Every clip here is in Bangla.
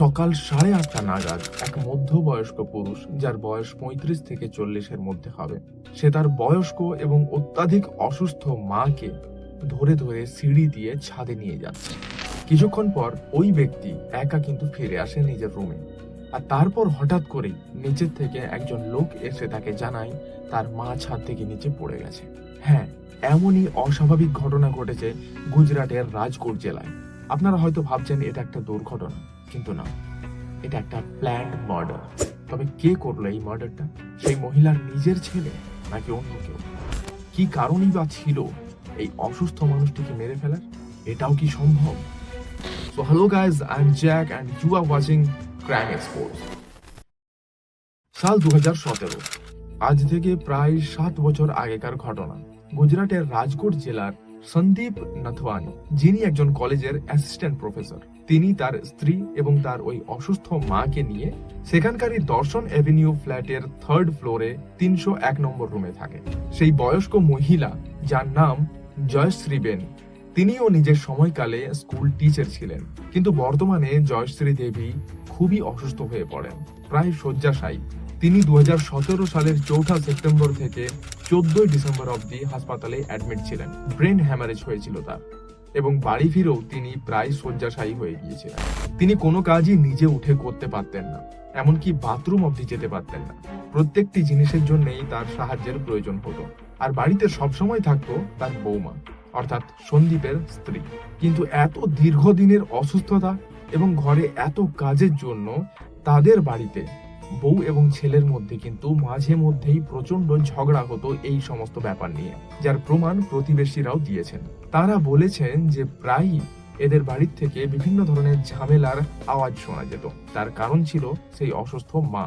সকাল সাড়ে আটটা নাগাদ এক মধ্যবয়স্ক পুরুষ, যার বয়স পঁয়ত্রিশ থেকে চল্লিশের মধ্যে হবে, সে তার বয়স্ক এবং অত্যাধিক অসুস্থ মাকে ধরে ধরে সিঁড়ি দিয়ে ছাদে নিয়ে যাচ্ছে। কিছুক্ষণ পর ওই ব্যক্তি একা কিন্তু ফিরে আসে নিজের রুমে আর তারপর হঠাৎ করেই নিচের থেকে একজন লোক এসে তাকে জানায়, তার মা ছাদ থেকে নিচে পড়ে গেছে। হ্যাঁ এমনই অস্বাভাবিক ঘটনা ঘটেছে গুজরাটের রাজকোট জেলায়। আপনারা হয়তো ভাবছেন এটা একটা দুর্ঘটনা, কিন্তু না। এটা একটা প্ল্যান্ড মার্ডার তবে কে করল এই মার্ডারটা সেই মহিলার নিজের ছেলে নাকি অন্য কেউ? কি কারণই বা ছিল এই অসুস্থ মানুষটিকে মেরে ফেলার? এটাও কি সম্ভব? So hello guys I am Jack and you are watching crime expose সাল দু হাজার সতেরো। আজ থেকে প্রায় সাত বছর আগেকার ঘটনা। গুজরাটের রাজকোট জেলার সন্দীপ নথওয়ানি, যিনি একজন কলেজের অ্যাসিস্ট্যান্ট প্রফেসর। তিনি তার স্ত্রী এবং তার ওই অসুস্থ মাকে নিয়ে সেখানকারই দর্শন অ্যাভিনিউ ফ্ল্যাটের থার্ড ফ্লোরে তিনশো এক নম্বর রুমে থাকে। সেই বয়স্ক মহিলা, যার নাম জয়শ্রী বেন, তিনিও নিজের সময়কালে স্কুল টিচার ছিলেন। কিন্তু বর্তমানে জয়শ্রী দেবী খুবই অসুস্থ হয়ে পড়েন, প্রায় শয্যাশায়ী। তিনি দু হাজার সতেরো সালের চৌঠা সেপ্টেম্বর থেকে চোদ্দই ডিসেম্বর অবধি হাসপাতালে অ্যাডমিট ছিলেন। ব্রেন হ্যামারেজ হয়েছিল তার, এবং বাড়ি ফিরেও তিনি প্রায় শয্যাশায়ী হয়ে গিয়েছিলেন। তিনি কোনো কাজই নিজে উঠে করতে পারতেন না, এমনকি বাথরুম অবধি যেতে পারতেন না। প্রত্যেকটি জিনিসের জন্যই তার সাহায্যের প্রয়োজন হতো। আর বাড়িতে সবসময় থাকতো তার বৌমা, অর্থাৎ সন্দীপের স্ত্রী। কিন্তু এত দীর্ঘদিনের অসুস্থতা এবং ঘরে এত কাজের জন্য তাদের বাড়িতে বউ এবং ছেলের মধ্যে কিন্তু মাঝে মধ্যেই প্রচণ্ড ঝগড়া হতো এই সমস্ত ব্যাপার নিয়ে, যার প্রমাণ প্রতিবেশীরাও দিয়েছেন। তারা বলেছেন যে প্রায়ই এদের বাড়ির থেকে বিভিন্ন ধরনের ঝামেলার আওয়াজ শোনা যেত। তার কারণ ছিল সেই অসুস্থ মা।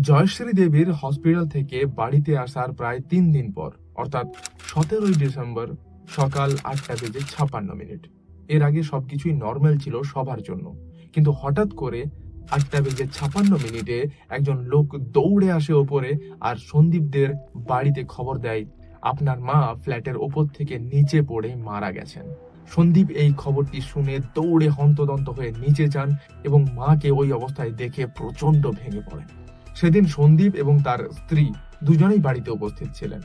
জয়শ্রী দেবীর হসপিটাল থেকে বাড়িতে আসার প্রায় তিন দিন পর, অর্থাৎ সতেরোই ডিসেম্বর সকাল আটটা বেজে ছাপ্পান্ন মিনিট। এর আগে সবকিছুই নর্মাল ছিল সবার জন্য। কিন্তু হঠাৎ করে আটটা বেজে ছাপান্ন মিনিটে একজন লোক দৌড়ে আসে ওপরে আর সন্দীপদের বাড়িতে খবর দেয়, আপনার মা ফ্ল্যাটের ওপর থেকে নিচে পড়ে মারা গেছেন। সন্দীপ এই খবরটি শুনে দৌড়ে হন্তদন্ত হয়ে নিচে যান এবং মাকে ওই অবস্থায় দেখে প্রচণ্ড ভেঙে পড়েন। সেদিন সন্দীপ এবং তার স্ত্রী দুজনেই বাড়িতে উপস্থিত ছিলেন।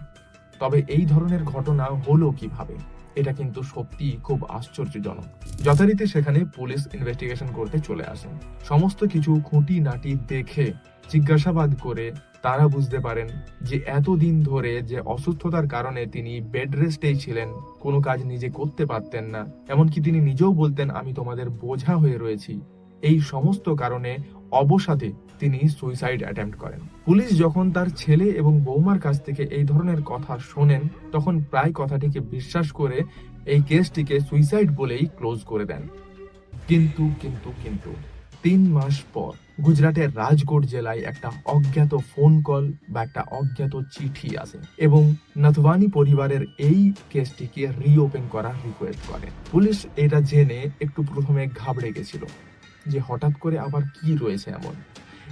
তবে এই ধরনের ঘটনা হলো কীভাবে? এটা কিন্তু সত্যি খুব আশ্চর্যজনক। যথারীতি সেখানে পুলিশ ইনভেস্টিগেশন করতে চলে আসে সমস্ত কিছু খুঁটি নাটি দেখে জিজ্ঞাসাবাদ করে তারা বুঝতে পারেন যে এতদিন ধরে যে অসুস্থতার কারণে তিনি বেড রেস্টেই ছিলেন, কোনো কাজ নিজে করতে পারতেন না। এমনকি তিনি নিজেও বলতেন, আমি তোমাদের বোঝা হয়ে রয়েছি। এই সমস্ত কারণে অবসাদে তিনি সুইসাইড অ্যাটেম্প্ট করেন। পুলিশ যখন তার ছেলে এবং বৌমার কাছ থেকে এই ধরনের কথা শোনেন, তখন প্রায় কথাটিকে বিশ্বাস করে এই কেসটিকে সুইসাইড বলেই ক্লোজ করে দেন। কিন্তু কিন্তু কিন্তু তিন মাস পর গুজরাটের রাজকোট জেলায় একটা অজ্ঞাত ফোন কল বা একটা অজ্ঞাত চিঠি আসে এবং নথওয়ানি পরিবারের এই কেসটিকে রিওপেন করার রিকোয়েস্ট করে। পুলিশ এটা জেনে একটু প্রথমে ঘাবড়ে গেছিল। যে হঠাৎ করে আবার কি রয়েছে এমন?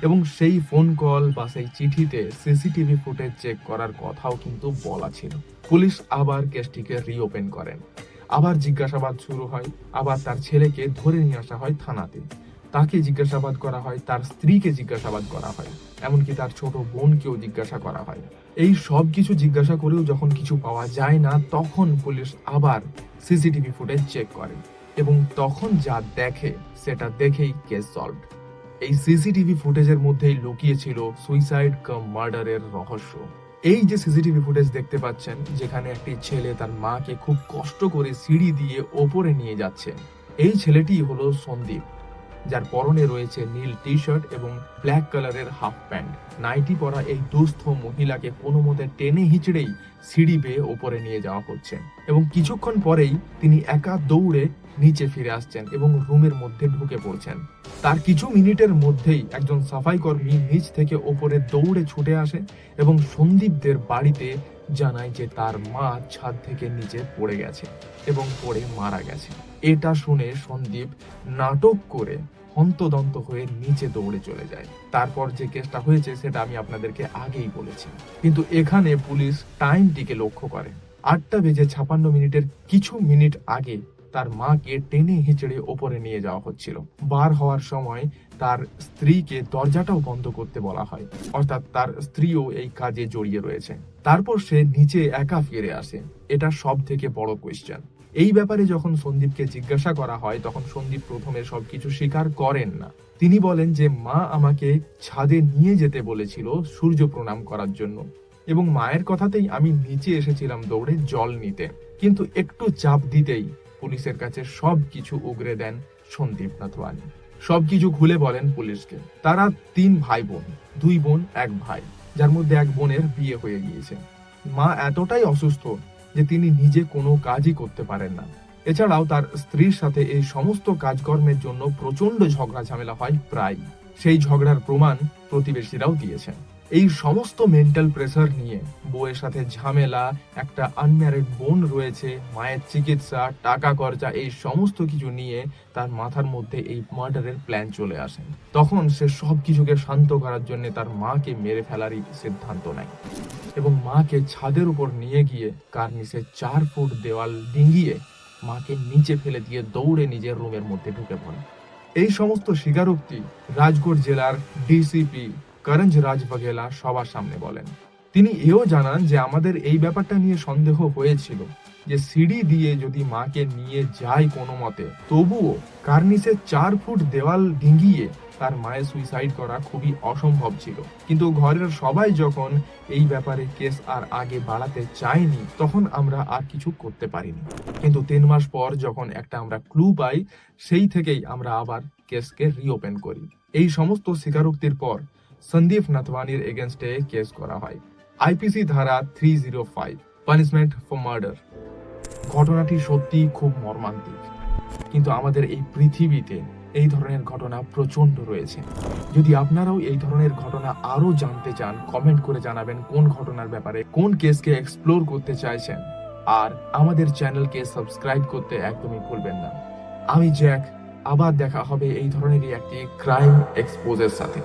এবং সেই ফোন কল বা সেই চিঠিতে সিসিটিভি ফুটেজ চেক করার কথাও কিন্তু বলা ছিল। পুলিশ আবার কেসটিকে রিওপেন করেন। আবার জিজ্ঞাসাবাদ শুরু হয়, আবার তার ছেলেকে ধরে নিয়ে আসা হয় থানাতে। তাকে জিজ্ঞাসাবাদ করা হয়, তার স্ত্রীকে জিজ্ঞাসাবাদ করা হয়, এমনকি তার ছোট বোনকেও জিজ্ঞাসা করা হয়। এই সব কিছু জিজ্ঞাসা করেও যখন কিছু পাওয়া যায় না, তখন পুলিশ আবার সিসিটিভি ফুটেজ চেক করে। এবং তখন যা দেখে, সেটা দেখেই কেস সলভ এই সিসিটিভি ফুটেজের মধ্যেই লুকিয়ে ছিল সুইসাইড কাম মার্ডারের রহস্য। এই যে সিসিটিভি ফুটেজ দেখতে পাচ্ছেন, যেখানে একটি ছেলে তার মাকে খুব কষ্ট করে সিঁড়ি দিয়ে ওপরে নিয়ে যাচ্ছে। এই ছেলেটি হলো সন্দীপ। যার পরনে রয়েছে নীল টি শার্ট এবং ব্ল্যাক কালারের হাফ প্যান্ট। নাইটি পরা এই দুস্থ মহিলাকে কোনো মতে টেনে হিচড়েই সিঁড়ি বেয়ে ওপরে নিয়ে যাওয়া হচ্ছে এবং কিছুক্ষণ পরেই তিনি একা দৌড়ে নিচে ফিরে আসছেন এবং রুমের মধ্যে ঢুকে পড়ছেন। তার কিছু মিনিটের মধ্যেই একজন সাফাই কর্মী নিচ থেকে ওপরে দৌড়ে ছুটে আসে এবং সন্দীপদের বাড়িতে জানায় যে তার মা ছাদ থেকে নিচে পড়ে গেছে এবং পড়ে মারা গেছে। এটা শুনে সন্দীপ নাটক করে হন্তদন্ত হয়ে নিচে দৌড়ে চলে যায়। তারপর যে কেসটা হয়েছে সেটা আমি আপনাদেরকে আগেই বলেছি। কিন্তু এখানে পুলিশ টাইমটিকে লক্ষ্য করে। আটটা বেজে ছাপান্ন মিনিটের কিছু মিনিট আগে তার মাকে টেনে হিচড়ে ওপরে নিয়ে যাওয়া হচ্ছিল। বার হওয়ার সময় তার স্ত্রীকে দরজাটাও বন্ধ করতে বলা হয়। অর্থাৎ তার স্ত্রীও এই কাজে জড়িয়ে রয়েছে। তারপর সে নিচে একা ফিরে আসে। এটা সব থেকে বড় কোয়েশ্চেন এই ব্যাপারে যখন সন্দীপকে জিজ্ঞাসা করা হয়, তখন সন্দীপ প্রথমে সবকিছু স্বীকার করেন না। তিনি বলেন যে, মা আমাকে ছাদে নিয়ে যেতে বলেছিল সূর্য প্রণাম করার জন্য এবং মায়ের কথাতেই আমি নিচে এসেছিলাম দৌড়ে জল নিতে। কিন্তু একটু চাপ দিতেই পুলিশের কাছে সবকিছু উগরে দেন সন্দীপ নাথওয়ানি সবকিছু খুলে বলেন পুলিশকে। তারা তিন ভাই বোন দুই বোন, এক ভাই, যার মধ্যে এক বোনের বিয়ে হয়ে গিয়েছে। মা এতটাই অসুস্থ যে তিনি নিজে কোনো কাজই করতে পারেন না। এছাড়াও তার স্ত্রীর সাথে এই সমস্ত কাজকর্মের জন্য প্রচণ্ড ঝগড়া ঝামেলা হয় প্রায় সেই ঝগড়ার প্রমাণ প্রতিবেশীরাও দিয়েছেন। এই সমস্ত মেন্টাল প্রেসার নিয়ে বউয়ের সাথে ঝামেলা, একটা আনম্যারিড বোন রয়েছে, মায়ের চিকিৎসা, টাকা খরচা, এই সমস্ত কিছু নিয়ে তার মাথার মধ্যে এই মার্ডারের প্ল্যান চলে আসে। তখন সে সব কিছুকে শান্ত করার জন্য তার মাকে মেরে ফেলারই সিদ্ধান্ত নেয় এবং মাকে ছাদের উপর নিয়ে গিয়ে কার নিচে চার ফুট দেওয়াল ডিঙ্গিয়ে মাকে নিচে ফেলে দিয়ে দৌড়ে নিজের রুমের মধ্যে ঢুকে পড়ে। এই সমস্ত স্বীকারোক্তি রাজগড় জেলার ডিসিপি করঞ্জ রাজ সবার সামনে বলেন। তিনি এও জানান যে আমাদের এই ব্যাপারটা নিয়ে সন্দেহ হয়েছিল যে সিঁড়ি দিয়ে যদি মাকে নিয়ে যায় কোনো মতে, তবুও কার্নিসের চার ফুট দেওয়াল ডিঙ্গিয়ে তার মায়ের সুইসাইড করা খুবই অসম্ভব ছিল। কিন্তু ঘরের সবাই যখন এই ব্যাপারে কেস আর আগে বাড়াতে চায়নি, তখন আমরা আর কিছু করতে পারিনি। কিন্তু তিন মাস পর যখন একটা আমরা ক্লু পাই, সেই থেকেই আমরা আবার কেসকে রিওপেন করি। এই সমস্ত স্বীকারোক্তির পর সন্দীপ নাথওয়ানির এগেনস্টে কেস করা হয়। আইপিসি ধারা three zero five punishment for murder ঘটনাটি সত্যি খুব মর্মান্তিক। কিন্তু আমাদের এই পৃথিবীতে এই ধরনের ঘটনা প্রচণ্ড রয়েছে। যদি আপনারাও এই ধরনের ঘটনা আরও জানতে চান কমেন্ট করে জানাবেন কোন ঘটনার ব্যাপারে, কোন কেসকে এক্সপ্লোর করতে চাইছেন। আর আমাদের চ্যানেলকে সাবস্ক্রাইব করতে একদমই ভুলবেন না। আমি জ্যাক আবার দেখা হবে এই ধরনেরই একটি ক্রাইম এক্সপোজের সাথে।